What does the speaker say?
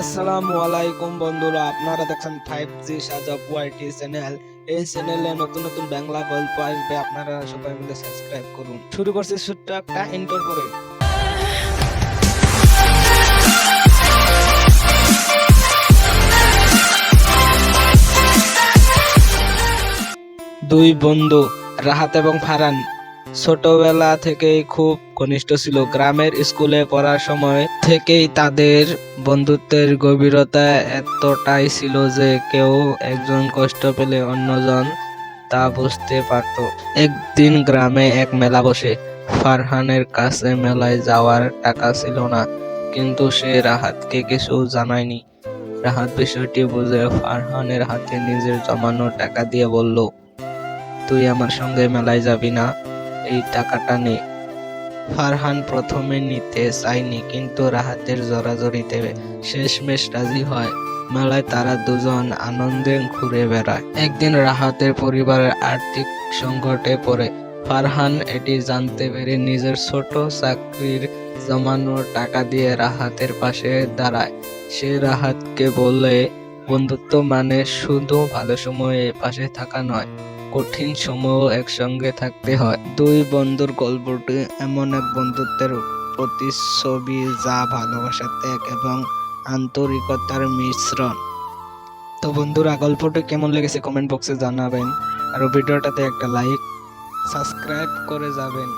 আসসালামু আলাইকুম বন্ধুরা, আপনারা দেখেন ফাইভ জি সাজব ওয়াইটি চ্যানেল। এই চ্যানেলে নতুন নতুন বাংলা গল্প আসবে, আপনারা সবাই মিলে সাবস্ক্রাইব করুন। শুরু করছি ছোট্ট একটা ইন্টার করে। দুই বন্ধু, রাহাত এবং ফারান ছোটবেলা থেকেই খুব ঘনিষ্ঠ ছিল। গ্রামের স্কুলে পড়ার সময় থেকেই তাদের বন্ধুত্বের গভীরতা এতটাই ছিল যে কেউ একজন কষ্ট পেলে অন্যজন তা বুঝতে পারত। একদিন গ্রামে এক মেলা বসে। ফারহানের কাছে মেলায় যাওয়ার টাকা ছিল না, কিন্তু সে রাহাতকে কিছু জানায়নি। রাহাত বিষয়টি বুঝে ফারহানের হাতে নিজের জমানো টাকা দিয়ে বলল, তুই আমার সঙ্গে মেলায় যাবি না, এই টাকাটা নে। ফারহান প্রথমে নিতে চায়নি কিন্তু রাহাতের জোরাজোরিতে শেষমেশ রাজি হয়। মেলায় তারা দুজন আনন্দে ঘুরে বেড়ায়। একদিন রাহাতের পরিবারের আর্থিক সংকটে পড়ে। ফারহান এটি জানতে পেরে নিজের ছোট চাকরির জমানো টাকা দিয়ে রাহাতের পাশে দাঁড়ায়। সে রাহাতকে বলে বন্ধুত্ব মানে শুধু ভালো সময়ে পাশে থাকা নয় কঠিন সময়ও একসঙ্গে থাকতে হয়। দুই বন্ধুর গল্পটি এমন এক বন্ধুত্বের প্রতিচ্ছবি যা ভালোবাসা ত্যাগ এবং আন্তরিকতার মিশ্রণ। তো বন্ধুরা, গল্পটি কেমন লেগেছে কমেন্ট বক্সে জানাবেন। আর ভিডিওটাতে একটা লাইক, সাবস্ক্রাইব করে যাবেন।